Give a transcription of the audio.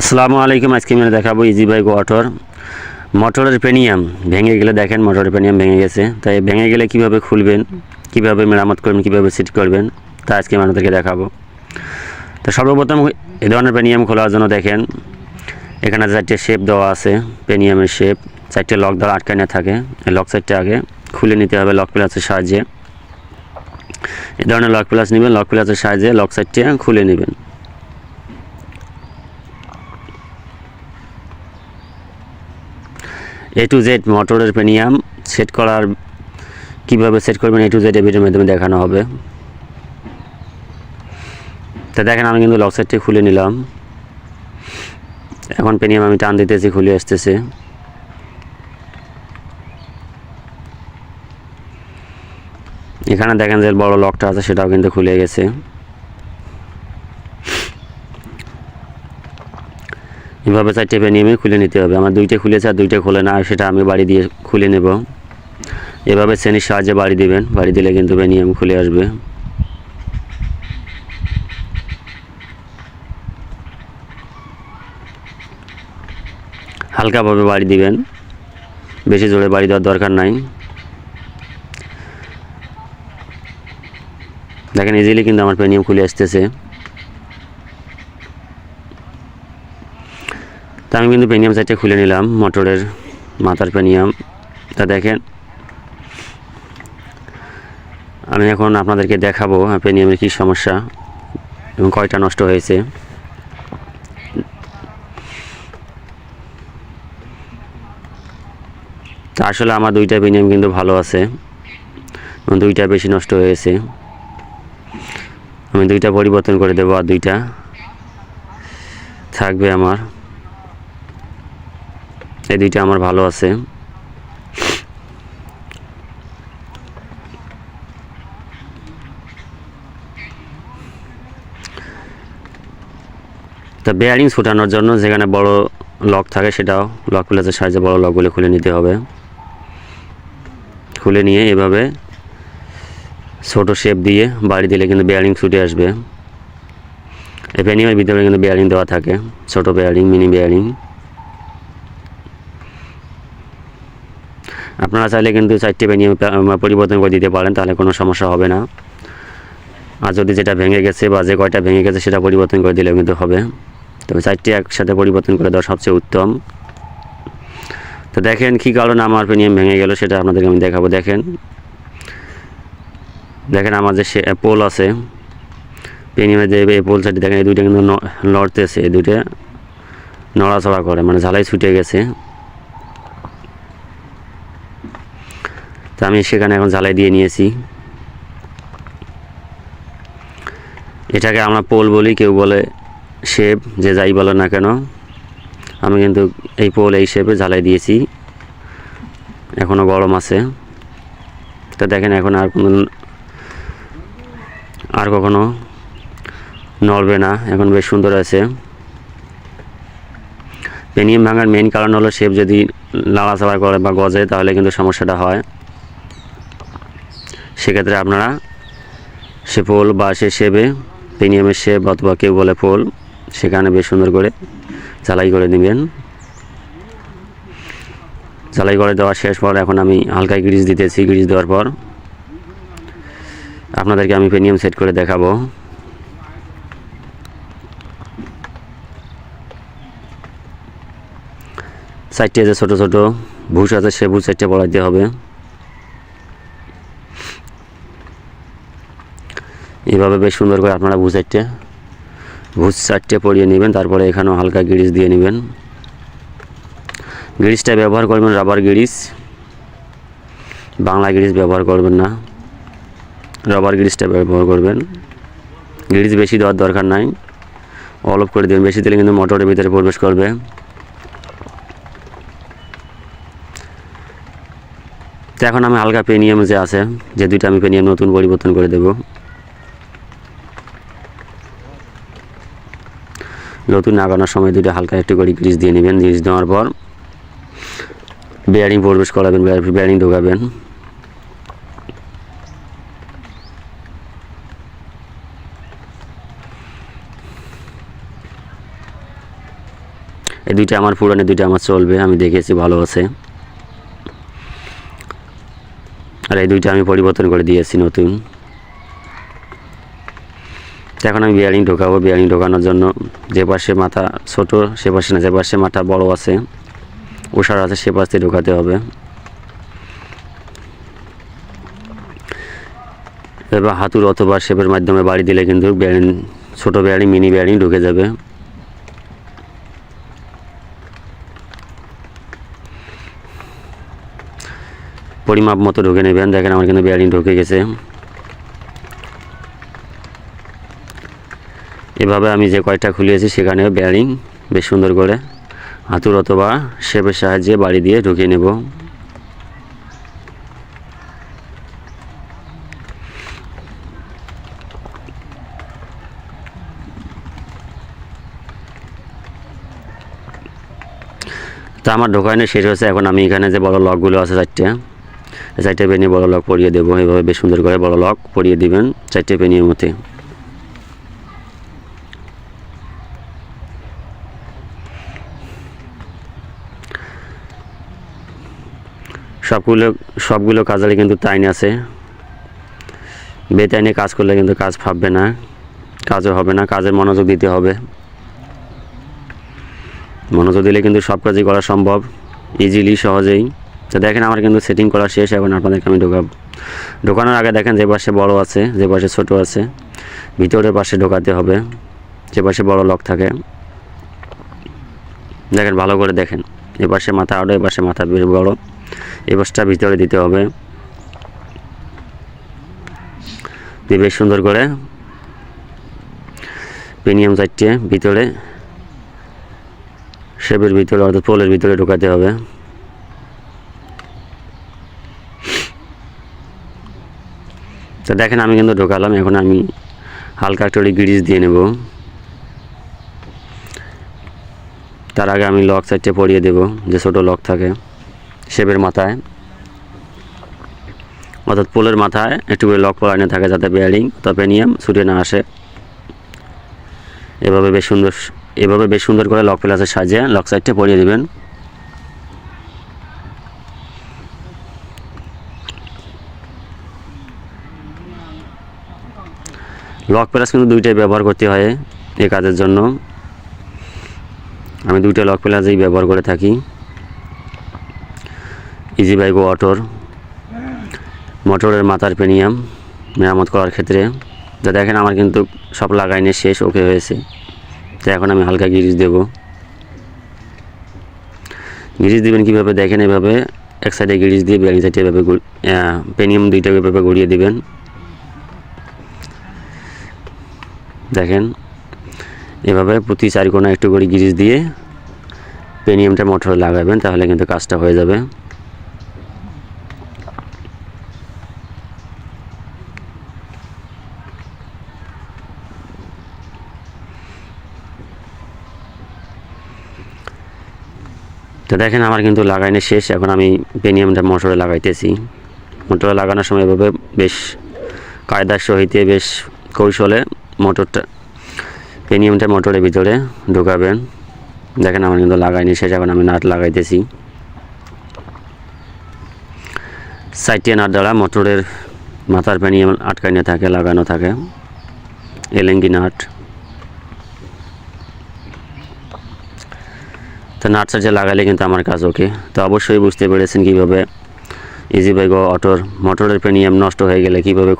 আসসালামু আলাইকুম, আজকে আমি দেখাবো ইজি বাইক ওয়াটার মোটরের পেনিয়াম ভেঙে গেলে দেখেন মোটরের পেনিয়াম ভেঙে গেছে। তাই ভেঙে গেলে কীভাবে খুলবেন, কীভাবে মেরামত করবেন, কীভাবে সেট করবেন, তা আজকে আমি আপনাদেরকে দেখাবো। তো সর্বপ্রথম এই ধরনের পেনিয়াম খোলার জন্য দেখেন, এখানে চারটে শেপ দেওয়া আছে পেনিয়ামের শেপ চারটে লক দ্বারা আটকায় না থাকে। এই লক সাইডটা আগে খুলে নিতে হবে লক প্লাসের সাহায্যে। এই ধরনের লক প্লাস নেবেন লক প্লাসের সাহায্যে লক সাইডটা খুলে নেবেন। এ টু জেড মোটরের পেনিয়াম সেট করার কীভাবে সেট করবেন এ টু জেড ভিডিওর মাধ্যমে দেখানো হবে। তা দেখেন, আমি কিন্তু লক সাইডটি খুলে নিলাম। এখন পেনিয়াম আমি টান দিতেছি, খুলে আসতেছে। এখানে দেখেন যে বড় লকটা আছে, সেটাও কিন্তু খুলে গেছে। এভাবে চারটে পেনিয়ামে খুলে নিতে হবে। আমার দুইটা খুলেছে আর দুইটা খুলে না, আর সেটা আমি বাড়ি দিয়ে খুলে নেব। এভাবে শ্রেণির সাহায্যে বাড়ি দিবেন। বাড়ি দিলে কিন্তু পেনিয়াম খুলে আসবে। হালকাভাবে বাড়ি দিবেন। বেশি জোরে বাড়ি দেওয়ার দরকার নাই। দেখেন ইজিলি কিন্তু আমার পেনিয়াম খুলে আসতেছে। আমি কিন্তু পেনিয়াম সাইডটা খুলে নিলাম, মোটরের মাথার পেনিয়াম। তা দেখেন, আমি এখন আপনাদেরকে দেখাবো পেনিয়ামের কী সমস্যা এবং কয়টা নষ্ট হয়েছে। তা আসলে আমার দুইটা পেনিয়াম কিন্তু ভালো আছে, এবং দুইটা বেশি নষ্ট হয়েছে। আমি দুইটা পরিবর্তন করে দেবো আর দুইটা থাকবে আমার। এই দুইটা আমার ভালো আছে। তা বেয়ারিং ছুটানোর জন্য যেখানে বড় লক থাকে সেটাও লক প্লাসের সাহায্যে বড় লকগুলো খুলে নিতে হবে। খুলে নিয়ে এভাবে ছোট শেপ দিয়ে বাড়ি দিলে কিন্তু বেয়ারিং ছুটে আসবে। এই ভিতরে কিন্তু বেয়ারিং দেওয়া থাকে, ছোট বেয়ারিং মিনি বেয়ারিং আপনারা চাইলে কিন্তু চারটি বেনিয়ে পরিবর্তন করে দিতে পারেন, তাহলে কোনো সমস্যা হবে না। আর যদি যেটা ভেঙে গেছে বা যে কয়টা ভেঙে গেছে সেটা পরিবর্তন করে দিলেও কিন্তু হবে। তবে চারটে একসাথে পরিবর্তন করে দেওয়া সবচেয়ে উত্তম। তো দেখেন কী কারণে আমার পেনিয়াম ভেঙে গেল সেটা আপনাদেরকে আমি দেখাবো। দেখেন দেখেন আমার যে সে পোল আছে পেনিয়ামের যে এই পোল সাইডে দেখেন এই দুইটা কিন্তু লড়তেছে এই দুইটা নড়াচড়া করে মানে ঝালাই ছুটে গেছে। তো আমি সেখানে এখন ঝালাই দিয়ে নিয়েছি। এটাকে আমরা পোল বলি, কেউ বলে শেপ, যে যাই বলো না কেন। আমি কিন্তু এই পোল, এই শেপে ঝালাই দিয়েছি। এখনও গরম আছে। তো দেখেন এখন আর কোনো, আর কখনো নড়বে না। এখন বেশ সুন্দর আছে। পেনিয়াম ভাঙার মেন কারণ হলো শেপ যদি লাড়াচাড়া করে বা গজে, তাহলে কিন্তু সমস্যাটা হয়। সেক্ষেত্রে আপনারা সে পোল বা সে শেপে পেনিয়ামের শেপ অথবা কেউ বলে পোল সেখানে বেশ সুন্দর করে ঝালাই করে নেবেন ঝালাই করে দেওয়া শেষ পর এখন আমি হালকা গ্রিজ দিতেছি গ্রিজ দেওয়ার পর আপনাদেরকে আমি পেনিয়াম সেট করে দেখাবো। সাইডটি আছে ছোটো ছোটো, ভুষ আছে সে ভুষ সাইডটা পড়াইতে হবে। এভাবে বেশ সুন্দর করে আপনারা ভুষ সাইডটা ভুষ সাইডটা পরিয়ে নেবেন, তারপরে এখানেও হালকা গিরিস দিয়ে নেবেন। গিরিসটা ব্যবহার করবেন রাবার গিরিস বাংলা গিরিস ব্যবহার করবেন না। রাবার গিরিসটা ব্যবহার করবেন। গিরিস বেশি দেওয়ার দরকার নাই। অল্প করে দেবেন বেশি দিলে কিন্তু মোটরের ভিতরে প্রবেশ করবে। তো এখন আমি হালকা পেনিয়াম যে আছে, যে দুইটা আমি পেনিয়াম নতুন পরিবর্তন করে দেব। নতুন লাগানোর সময় দুটো হালকা একটু করে গ্রিস দিয়ে নেবেন। গ্রিস দেওয়ার পর বেয়ারিং প্রবেশ করাবেন বেয়ারিং ঢোকাবেন। এই দুইটা আমার পুরানো, দুইটা আমার চলবে, আমি দেখেছি ভালো আছে। আর এই দুইটা আমি পরিবর্তন করে দিয়েছি নতুন। এখন আমি বিয়ারিং ঢোকাবো বিয়ারিং ঢোকানোর জন্য যে পাশে মাথা ছোট, সে পাশে না, যে পাশে মাথা বড় আছে ওষার আছে, সে পাশ দিয়ে ঢোকাতে হবে। এবার হাতুর অথবা শেপের মাধ্যমে বাড়ি দিলে কিন্তু বেয়ারিং ছোটো বেয়ারিং মিনি বেয়ারিং ঢুকে যাবে। পরিমাপ মতো ঢুকে নেবেন। দেখেন আমার কিন্তু বেয়ারিং ঢুকে গেছে। এভাবে আমি যে কয়টা খুলিয়েছি সেখানে বেয়ারিং বেশ সুন্দর করে। হাতুর অথবা শেপের সাহায্যে বাড়ি দিয়ে ঢুকিয়ে নেব। তা আমার ঢোকানো শেষ হয়েছে, এখন আমি এখানে যে বড় লকগুলো আছে চারটে চারটে পেনি বড় লক পরিয়ে দেবো। এইভাবে বেশ সুন্দর করে বড় লক পরিয়ে দিবেন চারটে পেনির মধ্যে। সবগুলো সবগুলো কাজের কিন্তু টাইন আছে। বেতাইনে কাজ করলে কিন্তু কাজ ফাববে না। কাজও হবে না, কাজের মনোযোগ দিতে হবে। মনোযোগ দিলে কিন্তু সব কাজই করা সম্ভব ইজিলি সহজেই। তো দেখেন আমার কিন্তু সেটিং করা শেষ, এখন আপনাদেরকে আমি ঢোকাব। ঢোকানোর আগে দেখেন যে পাশে বড় আছে, যে পাশে ছোট আছে। ভিতরের পাশে ঢোকাতে হবে, যে পাশে বড় লক থাকে। দেখেন ভালো করে দেখেন, এ পাশে মাথা আরও এ পাশে মাথা বেশ বড়। এ পাশটা ভিতরে দিতে হবে। বেশ সুন্দর করে পেনিয়াম চারটে ভিতরে, শেপের ভিতরে অর্থাৎ পোলের ভিতরে ঢোকাতে হবে। তো দেখেন আমি কিন্তু ঢোকালাম, এখন আমি হালকা একটু গ্রিজ দিয়ে নেব। তার আগে আমি লক সাইডে পরিয়ে দেব, যে ছোটো লক থাকে। শেপের মাথায়, অর্থাৎ পোলের মাথায় একটু করে লক পরানো থাকে যাতে বেয়ারিং অথবা পেনিয়াম ছুটে না আসে। এভাবে বেশ সুন্দর, এভাবে বেশ সুন্দর করে লক প্লাসের সাজিয়ে লক সাইডটা পরিয়ে দেবেন। লক প্লাস কিন্তু দুইটাই ব্যবহার করতে হয় এই কাজের জন্য। আমি দুইটা লক প্লাসই ব্যবহার করে থাকি। ইজি বাইক অটোর। মোটরের মাথার পেনিয়াম মেরামত করার ক্ষেত্রে। তো দেখেন আমার কিন্তু সব লাগাইনে, শেষ ওকে হয়েছে। তো এখন আমি হালকা গিরিজ দেব। গিরিজ দেবেন কীভাবে? দেখেন এভাবে এক সাইডে গিরিজ দিয়ে ব্যারিং সাইডে এভাবে পেনিয়াম দুইটা এভাবে গড়িয়ে দেবেন। দেখেন, এভাবে প্রতি চারি কোণা একটু করে গিরিজ দিয়ে পেনিয়ামটা মোটরে লাগাবেন, তাহলে কিন্তু কাজটা হয়ে যাবে। তো দেখেন, আমার কিন্তু লাগাইনে শেষ। এখন আমি পেনিয়ামটা মোটরে লাগাইতেছি। মোটরে লাগানোর সময় এভাবে বেশ কায়দার সহিতে বেশ কৌশলে মোটরটা পেনিয়ামটা মোটরের ভিতরে ঢুকাবেন। দেখেন, আমার কিন্তু লাগাইনি শেষ। এখন আমি নাট লাগাইতেছি। সাইটে নাট দ্বারা মোটরের মাথার পেনিয়াম আটকাইনে থাকে, লাগানো থাকে। এলেঙ্গি নাট। তো নাট চার্জে লাগালে কিন্তু আমার কাজ ওকে। তো অবশ্যই বুঝতে পেরেছেন কীভাবে ইজি বাইক অটোর, মোটরের প্রেনিয়াম নষ্ট হয়ে গেলে কীভাবে